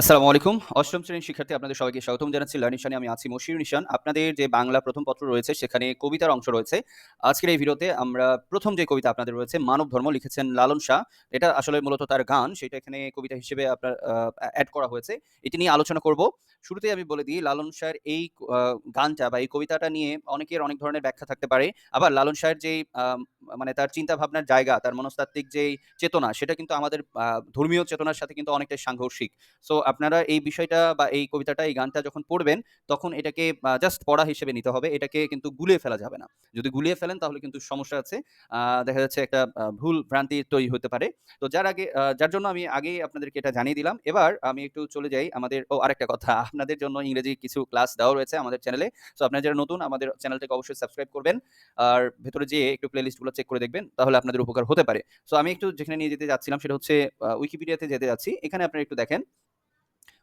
আসসালামু আলাইকুম। অষ্টম শ্রেণির শিক্ষার্থী আপনাদের সবাইকে স্বাগতম জানাচ্ছি লার্নিশানে আমি আছি মশির নিশান। আপনাদের যে বাংলা প্রথম পত্র রয়েছে, সেখানে কবিতার অংশ রয়েছে। আজকের এই ভিডিওতে আমরা প্রথম যে কবিতা আপনাদের রয়েছে, 'মানব ধর্ম' লিখেছেন লালন শাহ। এটা আসলে মূলত তার গান সেটা এখানে কবিতা হিসেবে আপনার অ্যাড করা হয়েছে। এটি নিয়ে আলোচনা করব। শুরুতেই আমি বলে দিই লালন শাহের এই গানটা বা এই কবিতাটা নিয়ে অনেকের অনেক ধরনের ব্যাখ্যা থাকতে পারে। আবার লালন শাহের যেই মানে তার চিন্তা ভাবনার জায়গা, তার মনস্তাত্ত্বিক যেই চেতনা সেটা কিন্তু আমাদের ধর্মীয় চেতনার সাথে কিন্তু অনেকটাই সাংঘর্ষিক। সো আপনারা এই বিষয়টা বা এই কবিতাটা, এই গানটা যখন পড়বেন তখন এটাকে জাস্ট পড়া হিসেবে নিতে হবে। এটাকে কিন্তু গুলিয়ে ফেলা যাবে না। যদি গুলিয়ে ফেলেন তাহলে কিন্তু সমস্যা আছে। দেখা যাচ্ছে একটা ভুল ভ্রান্তি তৈরি হতে পারে। তো যার আগে যার জন্য আমি আগেই আপনাদেরকে এটা জানিয়ে দিলাম। এবার আমি একটু চলে যাই আমাদের ও আরেকটা কথা আপনাদের জন্য ইংরেজি কিছু ক্লাস দেওয়া রয়েছে আমাদের চ্যানেলে। সো আপনারা যারা নতুন, আমাদের চ্যানেলটাকে অবশ্যই সাবস্ক্রাইব করবেন। আর ভেতরে যেয়ে একটু প্লেলিস্টগুলো চেক করে দেখবেন। তাহলে আপনাদের উপকার হতে পারে। সো আমি একটু যেখানে নিয়ে যেতে যাচ্ছিলাম, সেটা হচ্ছে উইকিপিডিয়াতে যেতে যাচ্ছি। এখানে আপনারা একটু দেখেন।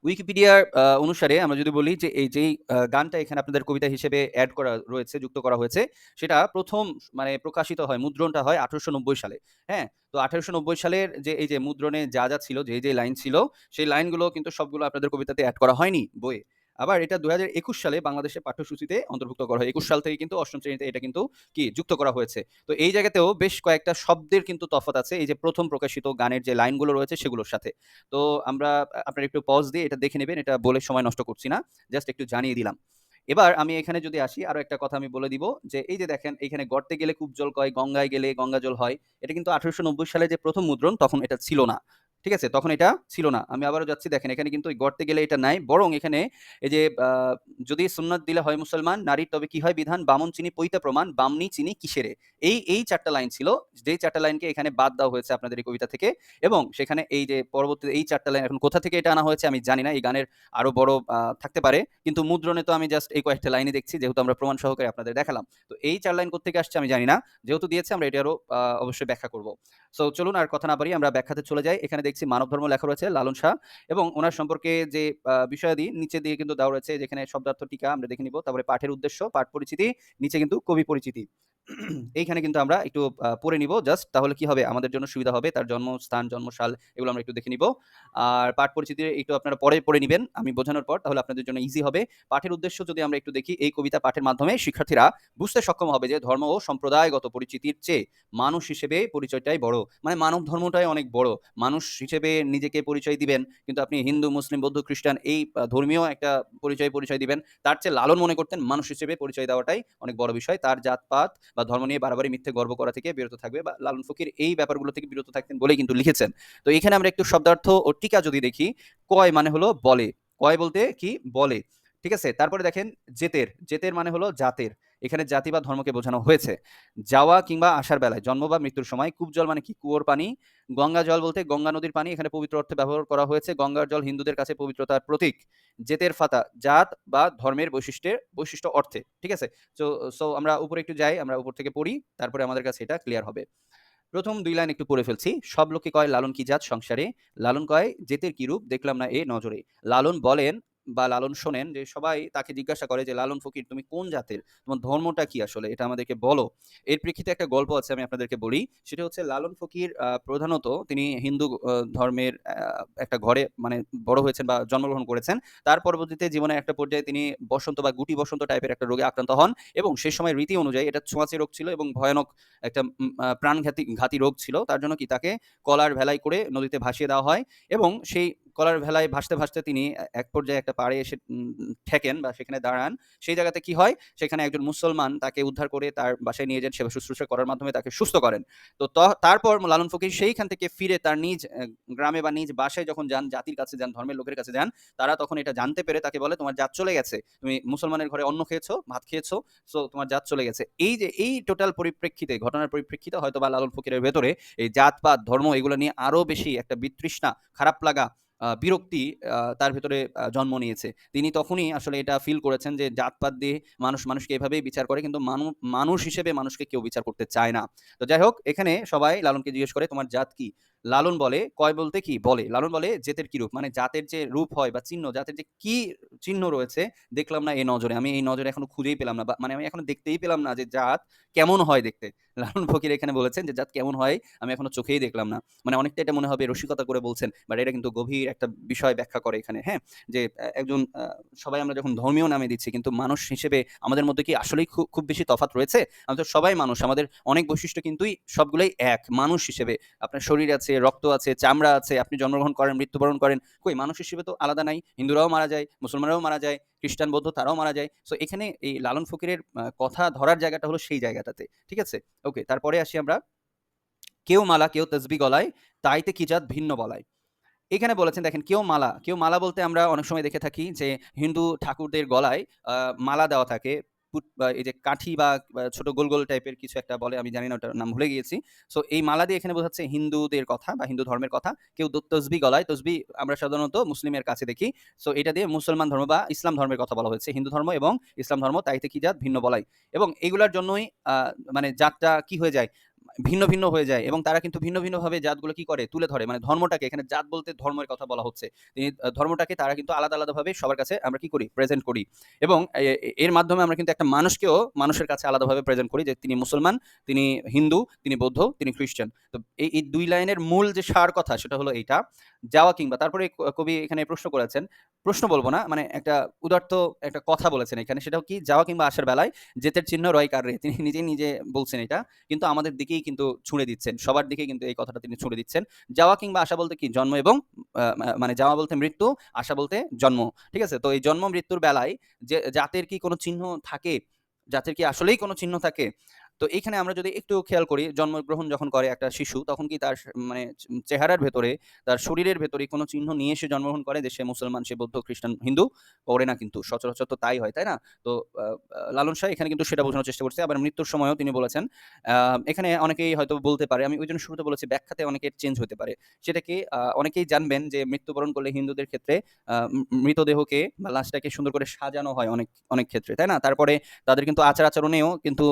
উইকিপিডিয়ার অনুসারে আমরা যদি বলি যে এই যেই গানটা এখানে আপনাদের কবিতা হিসেবে অ্যাড করা রয়েছে, যুক্ত করা হয়েছে, সেটা প্রথম মানে প্রকাশিত হয়, মুদ্রণটা হয় ১৮৯০ সালে। হ্যাঁ? তো ১৮৯০ সালের যে এই যে মুদ্রণে যা, যা ছিল, যে, যে লাইন ছিল, সেই লাইনগুলো কিন্তু সবগুলো আপনাদের কবিতাতে অ্যাড করা হয়নি বইয়ে। আবার এটা ২০২১ সালে বাংলাদেশের পাঠ্যসূচিতে অন্তর্ভুক্ত করা হয়। ২১ সাল থেকে কিন্তু অষ্টম শ্রেণীতে এটা কিন্তু কি যুক্ত করা হয়েছে। তো এই জায়গাতেও বেশ কয়েকটা শব্দের কিন্তু তফাৎ আছে। এই যে প্রথম প্রকাশিত গানের যে লাইনগুলো রয়েছে সেগুলোর সাথে। তো আমরা আপনারা একটু পজ দিয়ে এটা দেখে নেবেন। এটা বলে সময় নষ্ট করছি না। জাস্ট একটু জানিয়ে দিলাম। এবার আমি এখানে যদি আসি আরও একটা কথা আমি বলে দিব যে এই যে দেখেন এখানে গর্তে গেলে কূপ জল কয়, গঙ্গায় গেলে গঙ্গা জল হয়। এটা কিন্তু ১৮৯০ সালে যে প্রথম মুদ্রণ তখন এটা ছিল না। ঠিক আছে? তখন এটা ছিল না। আমি আবারও যাচ্ছি দেখেন এখানে কিন্তু গর্তে গেলে এটা নাই। বরং এখানে এই যে যদি সুন্নাত দিলে হয় মুসলমান, নারীর তবে কি হয় বিধান, বামন চিনি পইতা প্রমাণ, বামনী চিনি কিসেরে? এই, এই ৪ টা লাইন ছিল। যেই ৪ টা লাইনকে এখানে বাদ দেওয়া হয়েছে আপনাদের এই কবিতা থেকে এবং সেখানে এই যে পরবর্তীতে এই ৪ টা লাইন এখন কোথা থেকে এটা আনা হয়েছে আমি জানি না। এই গানের আরও বড় থাকতে পারে। কিন্তু মুদ্রণে তো আমি জাস্ট এই কয়েকটা লাইনে দেখছি যেহেতু আমরা প্রমাণ সহকারে আপনাদের দেখালাম। তো এই চার লাইন কোত্থেকে আসছে আমি জানি না। যেহেতু দিয়েছে আমরা এটারও আ অবশ্যই ব্যাখ্যা করব। সো চলুন আর কথা না পারি আমরা ব্যাখ্যাতে চলে যাই। এখানে দেখছি মানব ধর্ম লেখা রয়েছে লালন শাহ এবং ওনার সম্পর্কে যে বিষয় বিষয়াদি নিচে দিয়ে কিন্তু দেওয়া রয়েছে যেখানে শব্দার্থ টিকা আমরা দেখে নিব। তারপরে পাঠের উদ্দেশ্য, পাঠ পরিচিতি, নিচে কিন্তু কবি পরিচিতি। এইখানে কিন্তু আমরা একটু পড়ে নিব জাস্ট তাহলে কি হবে আমাদের জন্য সুবিধা হবে। তার জন্মস্থান, জন্মসাল এগুলো আমরা একটু দেখে নিব। আর পাঠ পরিচিতি একটু আপনারা পরে পড়ে নিবেন আমি বোঝানোর পর তাহলে আপনাদের জন্য ইজি হবে। পাঠের উদ্দেশ্য যদি আমরা একটু দেখি এই কবিতা পাঠের মাধ্যমে শিক্ষার্থীরা বুঝতে সক্ষম হবে যে ধর্ম ও সম্প্রদায়গত পরিচিতির চেয়ে মানুষ হিসেবে পরিচয়টাই বড়। মানে মানব ধর্মটাই অনেক বড়। মানুষ হিসেবে নিজেকে পরিচয় দিবেন কিন্তু আপনি হিন্দু, মুসলিম, বৌদ্ধ, খ্রিস্টান এই ধর্মীয় একটা পরিচয়, পরিচয় দিবেন। তার চেয়ে লালন মনে করতেন মানুষ হিসেবে পরিচয় দেওয়াটাই অনেক বড় বিষয়। তার জাতপাত বা ধর্ম নিয়ে বারবারই মিথ্যে গর্ব করা থেকে বিরত থাকবে বা লালন ফকির এই ব্যাপারগুলো থেকে বিরত থাকতেন বলেই কিন্তু লিখেছেন। তো এখানে আমরা একটু শব্দার্থ ও টিকা যদি দেখি, কয় মানে হলো বলে। কয় বলতে কি বলে। ঠিক আছে? তারপরে দেখেন জেতের। জেতের মানে হলো জাতের। এখানে জাতি বা ধর্মকে বোঝানো হয়েছে। যাওয়া কিংবা আসার বেলায়, জন্ম বা মৃত্যুর সময় কূপ জল মানে কি কুয়োর পানি। গঙ্গা জল বলতে গঙ্গা নদীর পানি এখানে পবিত্র অর্থে ব্যবহার করা হয়েছে। গঙ্গার জল হিন্দুদের কাছে পবিত্রতার প্রতীক। জেতের ফাতা জাত বা ধর্মের বৈশিষ্ট্যের বৈশিষ্ট্য অর্থে। ঠিক আছে? তো সো আমরা উপরে একটু যাই, আমরা উপর থেকে পড়ি। তারপরে আমাদের কাছে এটা ক্লিয়ার হবে। ১ম ২ লাইন একটু পড়ে ফেলছি। সব লোকে কয় লালন কি জাত সংসারে, লালন কয় জেতের কি রূপ দেখলাম না এ নজরে। লালন বলেন বা লালন শোনেন যে সবাই তাকে জিজ্ঞাসা করে যে, "লালন ফকির তুমি কোন জাতের? তোমার ধর্মটা কি আসলে? এটা আমাদেরকে বলো।" এর প্রেক্ষিতে একটা গল্প আছে আমি আপনাদেরকে বলি। সেটা হচ্ছে লালন ফকির প্রধানত তিনি হিন্দু ধর্মের একটা ঘরে মানে বড় হয়েছেন বা জন্মগ্রহণ করেছেন। তার পরবর্তীতে জীবনে একটা পর্যায়ে তিনি বসন্ত বা গুটি বসন্ত টাইপের একটা রোগে আক্রান্ত হন এবং সে সময় রীতি অনুযায়ী এটা ছোঁয়াচে রোগ ছিল এবং ভয়ানক একটা প্রাণঘাতী ঘাতী রোগ ছিল। তার জন্য কি তাকে কলার ভেলাই করে নদীতে ভাসিয়ে দেওয়া হয় এবং সেই কলার ভেলায় ভাসতে, ভাসতে তিনি এক পর্যায়ে একটা পাড়ে এসে ঠেকেন বা সেখানে দাঁড়ান। সেই জায়গাতে কি হয়? সেখানে একজন মুসলমান তাকে উদ্ধার করে তার বাসায় নিয়ে যান সেবা শুশ্রূষা করার মাধ্যমে তাকে সুস্থ করেন। তো তারপর লালন ফকির সেইখান থেকে ফিরে তার নিজ গ্রামে বা নিজ বাসায় যখন যান, জাতির কাছে যান, ধর্মের লোকের কাছে যান, তারা তখন এটা জানতে পেরে তাকে বলে, "তোমার জাত চলে গেছে। তুমি মুসলমানের ঘরে অন্ন খেয়েছো, ভাত খেয়েছো, সো তোমার জাত চলে গেছে।" এই যে এই টোটাল পরিপ্রেক্ষিতে, ঘটনার পরিপ্রেক্ষিতে হয়তো বা লালন ফকিরের ভেতরে এই জাত-পাত, ধর্ম এগুলো নিয়ে আরও বেশি একটা বিতৃষ্ণা, খারাপ লাগা বিরক্তি তার ভেতরে জন্ম নিয়েছে। তিনি তখনই আসলে এটা ফিল করেছেন যে জাতপাত দিয়ে মানুষ মানুষকে এভাবেই বিচার করে কিন্তু মানু মানুষ হিসেবে মানুষকে কেউ বিচার করতে চায় না। তো যাই হোক এখানে সবাই লালনকে জিজ্ঞেস করে তোমার জাত কি? লালন বলে, কয় বলতে কি বলে। লালন বলে জেতের কি রূপ? মানে জাতের যে রূপ হয় বা চিহ্ন, জাতের যে কি চিহ্ন রয়েছে দেখলাম না এই নজরে। আমি এই নজরে এখনও খুঁজেই পেলাম না মানে আমি এখনও দেখতেই পেলাম না যে জাত কেমন হয় দেখতে। লালন ফকির এখানে বলেছেন যে, জাত কেমন হয়, আমি এখনও চোখেই দেখলাম না। মানে অনেকটা এটা মনে হবে রসিকতা করে বলছেন বাট এটা কিন্তু গভীর একটা বিষয় ব্যাখ্যা করে এখানে হ্যাঁ? যে একজন সবাই আমরা যখন ধর্মীয় নামে দিচ্ছি, কিন্তু মানুষ হিসেবে আমাদের মধ্যে কি আসলেই খুব খুব বেশি তফাত রয়েছে? আমাদের সবাই মানুষ, আমাদের অনেক বৈশিষ্ট্য কিন্তুই সবগুলোই এক, মানুষ হিসেবে। আপনার শরীর আছে, রক্ত আছে, চামড়া আছে, আপনি জন্মগ্রহণ করেন, মৃত্যুবরণ করেন, কই? মানুষ হিসেবে তো আলাদা নাই, হিন্দুরাও মারা যায়, মুসলমানরাও মারা যায়, খ্রিস্টান, বৌদ্ধ তারাও মারা যায়। সো এখানে এই লালন ফকিরের কথা ধরার জায়গাটা হলো সেই জায়গাটাতে, ঠিক আছে? ওকে তারপরে আসি আমরা। কেউ মালা, কেউ তসবি গলায়, তাইতে কিজাত ভিন্ন বলায়। এখানে বলেছেন, দেখেন, কেউ মালা কেউ মালা বলতে আমরা অনেক সময় দেখে থাকি যে হিন্দু ঠাকুরদের গলায় মালা দেওয়া থাকে। বা এই যে কাঠি বা ছোট গোল গোল টাইপের কিছু একটা বলে, আমি জানি না ওটার নাম ভুলে গিয়েছি। সো এই মালা দিয়ে এখানে বোঝাচ্ছে হিন্দুদের কথা বা হিন্দু ধর্মের কথা। কেউ তসবি গলায়, তসবি আমরা সাধারণত মুসলিমের কাছে দেখি। সো এটা দিয়ে মুসলমান ধর্ম বা ইসলাম ধর্মের কথা বলা হয়েছে। হিন্দু ধর্ম এবং ইসলাম ধর্ম তাইতে কি জাত, ভিন্ন বলাই। এবং এগুলার জন্যই মানে জাতটা কি হয়ে যায়? ভিন্ন ভিন্ন হয়ে যায় এবং তারা কিন্তু ভিন্ন ভিন্নভাবে জাতগুলো কি করে? তুলে ধরে। মানে ধর্মটাকে, এখানে জাত বলতে ধর্মের কথা বলা হচ্ছে। তিনি ধর্মটাকে তারা কিন্তু আলাদা আলাদাভাবে সবার কাছে আমরা কি করি? প্রেজেন্ট করি। এবং এর মাধ্যমে আমরা কিন্তু একটা মানুষকেও মানুষের কাছে আলাদাভাবে প্রেজেন্ট করি যে তিনি মুসলমান, তিনি হিন্দু, তিনি বৌদ্ধ, তিনি খ্রিস্টান। তো এই এই দুই লাইনের মূল যে সার কথা সেটা হলো এইটা। যাওয়া কিংবা তারপরে কবি এখানে প্রশ্ন করেছেন, প্রশ্ন বলব না মানে একটা উদার্ত একটা কথা বলেছেন এখানে। সেটাও কি? যাওয়া কিংবা আসার বেলায় জেতের চিহ্ন রয় কার রে? তিনি নিজেই নিজে বলছেন এটা। কিন্তু আমাদের দিকেই কিন্তু ছুঁড়ে দিচ্ছেন। সবার দিকে কিন্তু এই কথাটা তিনি ছুঁড়ে দিচ্ছেন। যাওয়া কিংবা আশা বলতে কি? জন্ম এবং মানে যাওয়া বলতে মৃত্যু আশা বলতে জন্ম। ঠিক আছে? তো এই জন্ম মৃত্যুর বেলায় যে জাতের কি কোনো চিহ্ন থাকে? জাতের কি আসলেই কোনো চিহ্ন থাকে? তো এইখানে আমরা যদি একটু খেয়াল করি জন্মগ্রহণ যখন করে একটা শিশু তখন কি তার মানে চেহারার ভেতরে তার শরীরের ভেতরে কোনো চিহ্ন নিয়ে সে জন্মগ্রহণ করে সে মুসলমান সে বৌদ্ধ খ্রিস্টান হিন্দু? করে না কিন্তু। সচরাচর তো তাই হয় তাই না? তো লালন শাহ এখানে কিন্তু সেটা বোঝানোর চেষ্টা করছে। আবার মৃত্যুর সময়ও তিনি বলেছেন। এখানে অনেকেই হয়তো বলতে পারে আমি ওই জন্য শুরুতে বলেছি ব্যাখ্যাতে অনেকের চেঞ্জ হতে পারে। সেটা কি আহ, অনেকেই জানবেন যে মৃত্যুবরণ করলে হিন্দুদের ক্ষেত্রে মৃতদেহকে বা লাশটাকে সুন্দর করে সাজানো হয় অনেক অনেক ক্ষেত্রে তাই না? তারপরে তাদের কিন্তু আচার আচরণেও কিন্তু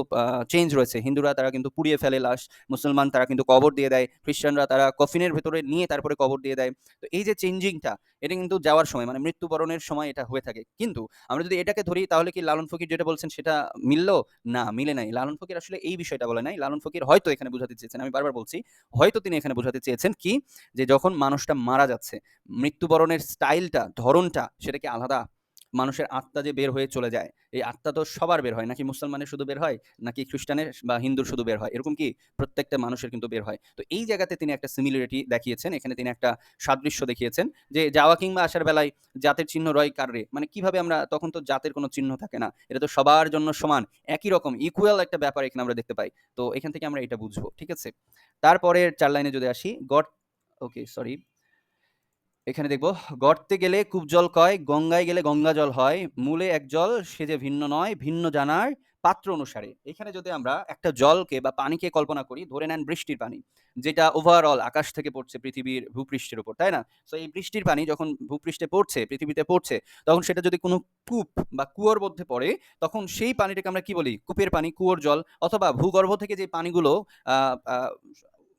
চেঞ্জ রয়েছে। হিন্দুরা তারা কিন্তু পুড়িয়ে ফেলে লাশ, মুসলমান তারা কিন্তু কবর দিয়ে দেয়, খ্রিস্টানরা তারা কফিনের ভেতরে নিয়ে তারপরে কবর দিয়ে দেয়। তো এই যে চেঞ্জিংটা এটা কিন্তু যাওয়ার সময় মানে মৃত্যুবরণের সময় এটা হয়ে থাকে। কিন্তু আমরা যদি এটাকে ধরি, তাহলে কি লালন ফকির যেটা বলছেন সেটা মিললো? না, মিলে নাই। লালন ফকির আসলে এই বিষয়টা বলে নাই। লালন ফকির হয়তো এখানে বোঝাতে চেয়েছেন। আমি বারবার বলছি, হয়তো তিনি এখানে বোঝাতে চেয়েছেন কি? যে যখন মানুষটা মারা যাচ্ছে, মৃত্যুবরণের স্টাইলটা ধরনটা সেটা কি আলাদা মানুষের আত্মা যে বের হয়ে চলে যায়, এই আত্মা তো সবার বের হয়। নাকি মুসলমানের শুধু বের হয়, নাকি খ্রিস্টানের বা হিন্দুর শুধু বের হয়? এরকম কি প্রত্যেকটা মানুষের কিন্তু বের হয়? তো এই জায়গাতে তিনি একটা সিমিলারিটি দেখিয়েছেন, এখানে তিনি একটা সাদৃশ্য দেখিয়েছেন যে যাওয়া কিংবা আসার বেলায় জাতের চিহ্ন রয় কাররে মানে কীভাবে আমরা, তখন তো জাতের কোনো চিহ্ন থাকে না, এটা তো সবার জন্য সমান, একই রকম ইকুয়াল একটা ব্যাপার এখানে আমরা দেখতে পাই। তো এখান থেকে আমরা এটা বুঝব, ঠিক আছে? তারপরের চার লাইনে যদি আসি, গড ওকে সরি এখানে দেখব, গর্তে গেলে কূপ জল কয়, গঙ্গায় গেলে গঙ্গা জল হয়, মূলে এক জল সে যে ভিন্ন নয়, ভিন্ন জানার পাত্র অনুসারে। এখানে যদি আমরা একটা জলকে বা পানিকে কল্পনা করি, ধরে নেন বৃষ্টির পানি, যেটা ওভারঅল আকাশ থেকে পড়ছে, পৃথিবীর ভূপৃষ্ঠের উপর, তাই না? তো এই বৃষ্টির পানি যখন ভূপৃষ্ঠে পড়ছে, পৃথিবীতে পড়ছে, তখন সেটা যদি কোনো কূপ বা কুয়োর মধ্যে পড়ে, তখন সেই পানিটাকে আমরা কি বলি? কূপের পানি, কুয়োর জল, অথবা ভূগর্ভ থেকে যে পানিগুলো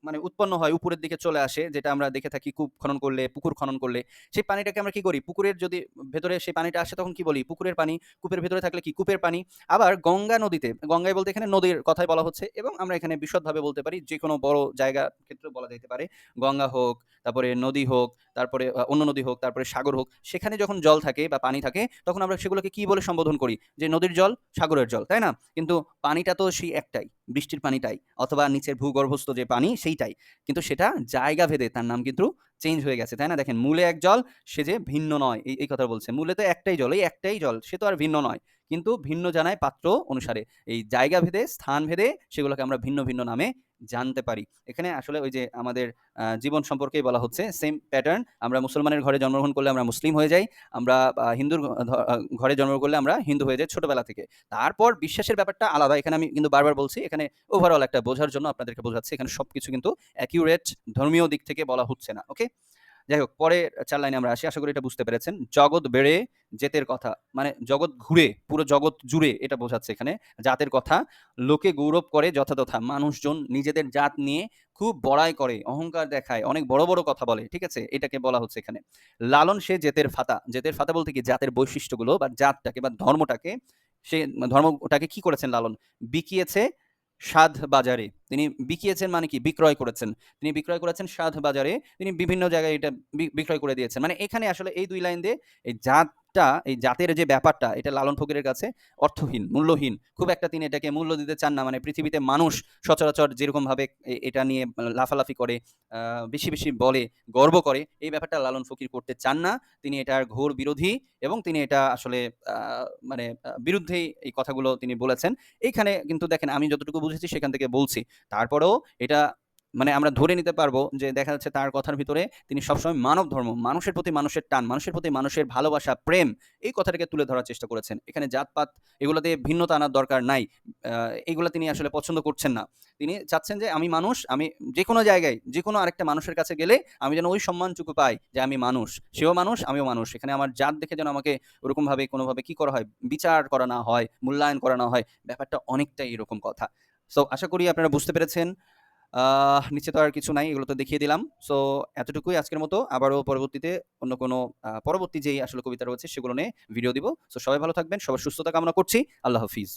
মানে উৎপন্ন হয় উপরের দিকে চলে আসে, যেটা আমরা দেখে থাকি কূপ খনন করলে, পুকুর খনন করলে, সেই পানিটাকে আমরা কি করি? পুকুরের যদি ভেতরে সেই পানিটা আসে তখন কি বলি? পুকুরের পানি, কূপের ভেতরে থাকলে কি? কূপের পানি। আবার গঙ্গা নদীতে, গঙ্গায় বলতে এখানে নদীর কথাই বলা হচ্ছে এবং আমরা এখানে বিশদভাবে বলতে পারি যে কোনো বড় জায়গা ক্ষেত্রে বলা যেতে পারে। গঙ্গা হোক, তারপরে নদী হোক, তারপরে অন্য নদী হোক, তারপরে সাগর হোক, সেখানে যখন জল থাকে বা পানি থাকে, তখন আমরা সেগুলোকে কি বলে সম্বোধন করি? যে নদীর জল, সাগরের জল, তাই না? কিন্তু পানিটা তো সেই একটাই। বৃষ্টির পানিটাই অথবা নিচের ভূগর্ভস্থ যে পানি সেইটাই। কিন্তু সেটা জায়গা ভেদে তার নাম কিন্তু চেঞ্জ হয়ে গেছে, তাই না? দেখেন, মূলে এক জল, সে যে ভিন্ন নয়, এই এই কথা বলছে। মূলে তো একটাই জল, এই একটাই জল, সে তো আর ভিন্ন নয়। কিন্তু ভিন্ন জানায় পাত্র অনুসারে। এই জায়গা ভেদে, স্থান ভেদে, সেগুলোকে আমরা ভিন্ন ভিন্ন নামে জানতে পারি। এখানে আসলে ওই যে আমাদের জীবন সম্পর্কেই বলা হচ্ছে সেম প্যাটার্ন আমরা মুসলমানের ঘরে জন্মগ্রহণ করলে আমরা মুসলিম হয়ে যাই, আমরা হিন্দুর ঘরে জন্মগ্রহণ করলে আমরা হিন্দু হয়ে যাই ছোটবেলা থেকে। তারপর বিশ্বাসের ব্যাপারটা আলাদা, এখানে আমি কিন্তু বারবার বলছি, এখানে ওভারঅল একটা বোঝার জন্য আপনাদেরকে বোঝাচ্ছি, এখানে সব কিছু কিন্তু অ্যাকিউরেট ধর্মীয় দিক থেকে বলা হচ্ছে না ওকে যাই হোক, পরে চার লাইনে আমরা আসি। আশা করি এটা বুঝতে পেরেছেন। জগৎ বেড়ে জেতের কথা মানে জগৎ ঘুরে, পুরো জগৎ জুড়ে এটা বোঝাচ্ছে এখানে, জাতের কথা। লোকে গৌরব করে যথাযথা, মানুষজন নিজেদের জাত নিয়ে খুব বড়াই করে, অহংকার দেখায়, অনেক বড় বড় কথা বলে, ঠিক আছে? এটাকে বলা হচ্ছে এখানে। লালন সে জেতের ফাতা। জেতের ফাতা বলতে কি? জাতের বৈশিষ্ট্যগুলো বা জাতটাকে বা ধর্মটাকে সে, ধর্মটাকে কি করেছেন লালন? বিকিয়েছে সাধ বাজারে। তিনি বিকিয়েছেন মানে কি? বিক্রয় করেছেন। তিনি বিক্রয় করেছেন সাধ বাজারে। তিনি বিভিন্ন জায়গায় এটা বিক্রয় করে দিয়েছেন। মানে এখানে আসলে এই দুই লাইন দিয়ে এই জাতটা, এই জাতের যে ব্যাপারটা এটা লালন ফকিরের কাছে অর্থহীন, মূল্যহীন। খুব একটা তিনি এটাকে মূল্য দিতে চান না। মানে পৃথিবীতে মানুষ সচরাচর যেরকমভাবে এটা নিয়ে লাফালাফি করে, বেশি, বেশি বলে, গর্ব করে, এই ব্যাপারটা লালন ফকির করতে চান না। তিনি এটার ঘোর বিরোধী এবং তিনি এটা আসলে মানে বিরুদ্ধেই এই কথাগুলো তিনি বলেছেন। এইখানে কিন্তু দেখেন আমি যতটুকু বুঝেছি সেখান থেকে বলছি। তারপরেও এটা মানে আমরা ধরে নিতে পারব যে দেখা যাচ্ছে তার কথার ভিতরে তিনি সবসময় মানব ধর্ম, মানুষের প্রতি মানুষের টান, মানুষের প্রতি মানুষের ভালোবাসা, প্রেম এই কথাটাকে তুলে ধরার চেষ্টা করেছেন। এখানে জাতপাত এগুলাতে ভিন্নতা আনার দরকার নাই। এগুলা তিনি আসলে পছন্দ করছেন না। তিনি চাচ্ছেন যে আমি মানুষ, আমি যে কোনো জায়গায়, যে কোনো আরেকটা মানুষের কাছে গেলে আমি যেন ওই সম্মানটুকু পাই যে আমি মানুষ। সেও মানুষ, আমিও মানুষ। এখানে আমার জাত দেখে যেন আমাকে ওরকমভাবে কোনোভাবে কি করা হয়? বিচার করা না হয়, মূল্যায়ন করা না হয়। ব্যাপারটা অনেকটাই এরকম কথা। সো আশা করি আপনারা বুঝতে পেরেছেন। নিচে তো আর কিছু নাই। এগুলো তো দেখিয়ে দিলাম। সো এতটুকুই আজকের মতো। আবারও পরবর্তীতে অন্য কোনো পরবর্তী যেই আসলে কবিতা রয়েছে, সেগুলো নিয়ে ভিডিও দিব। সো সবাই ভালো থাকবেন। সবার সুস্থতা কামনা করছি। আল্লাহ হাফিজ।